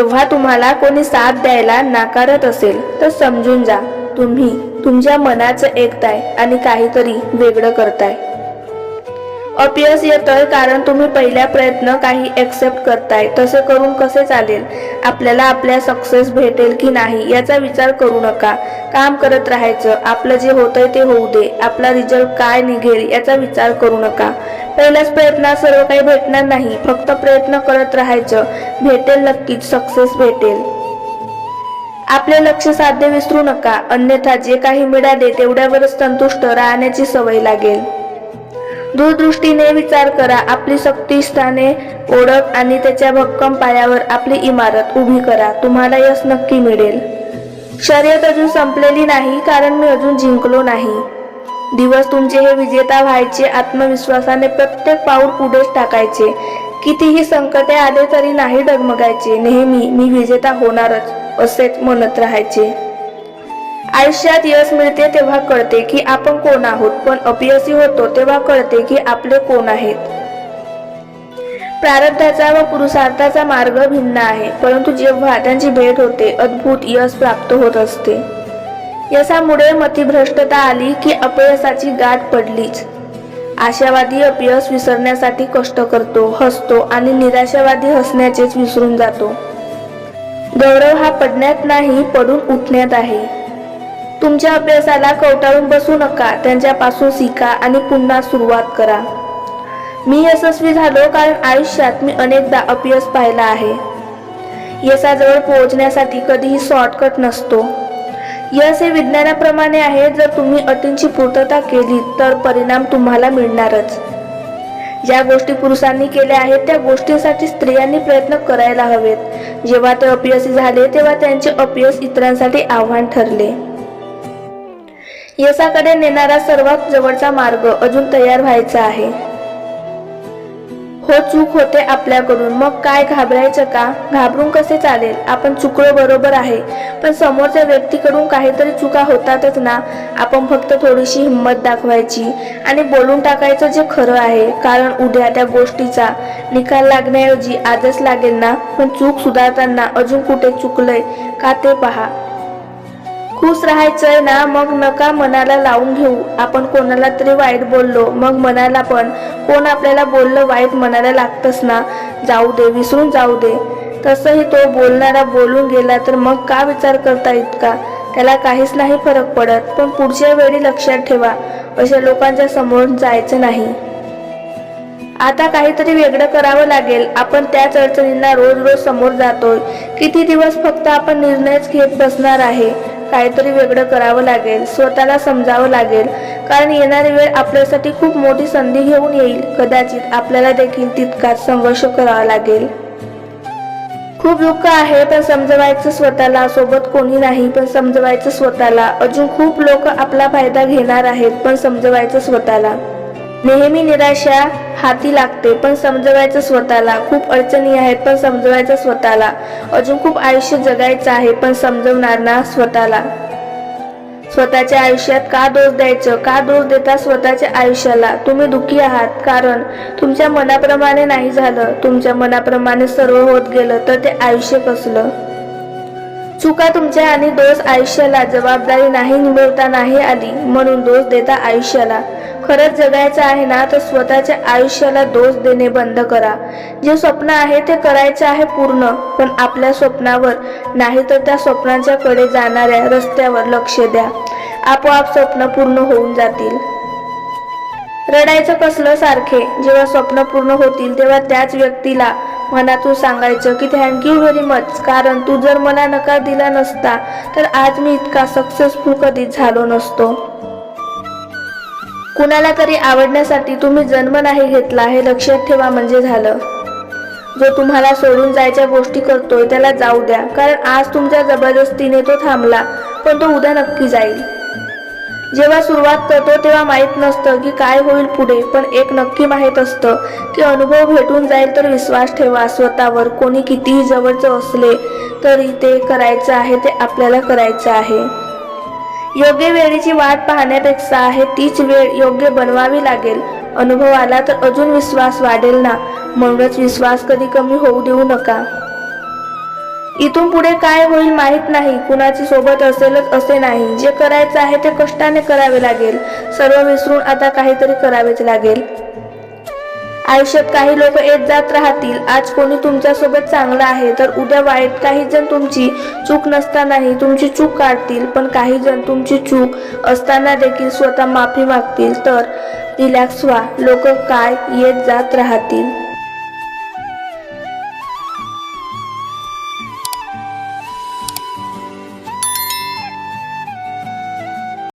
जेव्हा तुम्हाला कोणी साथ द्यायला नाकारत असेल तर समजून जा. तुम्ही तुमच्या मनाचं ऐकताय आणि काहीतरी वेगळं करताय. अपयश येतोय कारण तुम्ही पहिल्या प्रयत्न काही ॲक्सेप्ट करताय. तसे करून कसे चालेल? आपल्याला आपल्या सक्सेस भेटेल की नाही याचा विचार करू नका. काम करत राहायचं. आपलं जे होतंय ते होऊ दे. आपला रिझल्ट काय निघेल याचा विचार करू नका. पहिल्याच प्रयत्नात सर्व काही भेटणार नाही. फक्त प्रयत्न करत राहायचं. भेटेल नक्कीच. सक्सेस भेटेल. आपले लक्ष साध्य विसरू नका. अन्यथा जे काही मिळाले तेवढ्यावरच संतुष्ट राहण्याची सवय लागेल. दूरदृष्टीने विचार करा. आपली शक्ती स्थाने ओळख आणि त्याच्या भक्कम पायावर आपली इमारत उभी करा. तुम्हाला यश नक्की मिळेल. शर्यत अजून संपलेली नाही कारण मी अजून जिंकलो नाही. दिवस तुमचे हे विजेता व्हायचे आत्मविश्वासाने प्रत्येक पाऊल पुढेच टाकायचे. कितीही संकटे आले तरी नाही डगमगायचे. नेहमी मी विजेता होणारच असेच म्हणत राहायचे. आयुष्यात यश मिळते तेव्हा कळते की आपण कोण आहोत. पण अपयशी होतो तेव्हा कळते की आपले कोण आहेत. प्रारब्धाचा व पुरुषार्थाचा मार्ग भिन्न आहे. परंतु जेव्हा त्यांची भेट होते अद्भुत यश प्राप्त होत असते. यशामुळे मतिभ्रष्टता आली की अपयशाची गाठ पडलीच. आशावादी अपयश विसरण्यासाठी कष्ट करतो हसतो आणि निराशावादी हसण्याचेच विसरून जातो. गौरव हा पडण्यात नाही पडून उठण्यात आहे. तुमच्या अभ्यासाला कवटाळून बसू नका त्यांच्यापासून शिका आणि पुन्हा सुरुवात करा. मी यशस्वी झालो कारण आयुष्यात मी अनेकदा अपयश पाहिला आहे. यशाजवळ पोहोचण्यासाठी कधीही शॉर्टकट नसतो. यश हे विज्ञानाप्रमाणे आहे जर तुम्ही अटींची पूर्तता केली तर परिणाम तुम्हाला मिळणारच. ज्या गोष्टी पुरुषांनी केल्या आहेत त्या गोष्टींसाठी स्त्रियांनी प्रयत्न करायला हवेत. जेव्हा ते अपयशी झाले तेव्हा त्यांचे अपयश इतरांसाठी आव्हान ठरले. यशाकडे नेणारा सर्वात जवळचा मार्ग अजून तयार व्हायचा आहे. हो चूक होते आपल्याकडून. मग काय? घाबरायचं का? घाबरून कसे चालेल? आपण चुकलो बरोबर आहे. पण समोरच्या व्यक्तीकडून काहीतरी चुका होतातच ना? आपण फक्त थोडीशी हिंमत दाखवायची आणि बोलून टाकायचं जे खरं आहे. कारण उद्या त्या गोष्टीचा निकाल लागण्याऐवजी आजच लागेल ना? पण चूक सुधारताना अजून कुठे चुकलंय? का ते पहा. खुश राहायचंय ना मग नका मनाला लावून घेऊ. आपण कोणाला तरी वाईट बोललो मग मनाला पण. कोण आपल्याला बोललं वाईट मनाला लागतंच ना. जाऊ दे विसरून जाऊ दे. तसंही तो बोलणारा बोलून गेला तर मग का विचार करता इतका? त्याला काहीच नाही फरक पडत पण पुढच्या वेळी लक्षात ठेवा. अशा लोकांच्या समोर जायचं नाही. आता काहीतरी वेगळं करावं लागेल. आपण त्याच अडचणींना रोज रोज समोर जातोय. किती दिवस फक्त आपण निर्णयच घेत बसणार आहे? काहीतरी वेगळं करावं लागेल स्वतःला समजावं लागेल. कारण येणारी वेळ आपल्यासाठी खूप मोठी संधी घेऊन येईल. कदाचित आपल्याला देखील तितकाच संघर्ष करावा लागेल. खूप दुःख आहे पण समजवायचं स्वतःला सोबत कोणी नाही. पण समजवायचं स्वतःला. अजून खूप लोक आपला फायदा घेणार आहेत पण समजवायचं स्वतःला. नेहमी निराशा हाती लागते पण समजवायचं स्वतःला. खूप अडचणी आहेत पण समजवायचं स्वतःला. अजून खूप आयुष्य जगायचं आहे पण समजवणार ना स्वतःला. स्वतःच्या आयुष्यात का दोष द्यायचं? का दोष देता स्वतःच्या आयुष्याला? तुम्ही दुःखी आहात कारण तुमच्या मनाप्रमाणे नाही झालं. तुमच्या मनाप्रमाणे सर्व होत गेलं तर ते आयुष्य कसलं? चुका तुमच्या आणि दोष आयुष्याला जबाबदारी नाही निभवता नाही आली म्हणून दोष देता आयुष्याला. खरंच जगायचं आहे ना तर स्वतःच्या आयुष्याला दोष देणे बंद करा. जे स्वप्न आहे ते करायचं आहे पूर्ण पण आपल्या स्वप्नावर नाही तर त्या स्वप्नांच्याकडे जाणाऱ्या रस्त्यावर लक्ष द्या. आपोआप स्वप्न पूर्ण होऊन जातील. रडायचं कसलं सारखे जेव्हा स्वप्न पूर्ण होतील तेव्हा त्याच व्यक्तीला मनातून सांगायचं की थँक्यू व्हेरी मच कारण तू जर मला नकार दिला नसता तर आज मी इतका सक्सेसफुल कधीच झालो नसतो. कुणाला तरी आवडण्यासाठी तुम्ही जन्म नाही घेतला हे लक्षात ठेवा म्हणजे झालं. जो तुम्हाला सोडून जायच्या गोष्टी करतोय त्याला जाऊ द्या कारण आज तुमच्या जबरदस्तीने तो थांबला पण तो उद्या नक्की जाईल. जेव्हा सुरुवात करतो तेव्हा माहीत नसतं की काय होईल पुढे पण एक नक्की माहीत असतं की अनुभव भेटून जाईल तर विश्वास ठेवा स्वतःवर कोणी कितीही जवळचं असले तरी ते करायचं आहे ते आपल्याला करायचं आहे. योग्य वेळेची वाट पाहण्यापेक्षा आहे तीच वेळ योग्य बनवावी लागेल. अनुभव आला तर अजून विश्वास वाढेल ना. म्हणूनच विश्वास कधी कमी होऊ देऊ नका. इथून पुढे काय होईल माहीत नाही. कुणाची सोबत असेलच असे नाही. जे करायचं आहे ते कष्टाने करावे लागेल. सर्व विसरून आता काहीतरी करावेच लागेल. आयुष्यात काही लोक येत जात राहतील. आज कोणी तुमच्यासोबत चांगला आहे तर उद्या वाईट काही जण तुमची चूक नसतानाही तुमची चूक काढतील. पण काही जण तुमची चूक असताना देखील स्वतः माफी मागतील. तर रिलॅक्स व्हा. लोक काय येत जात राहतील?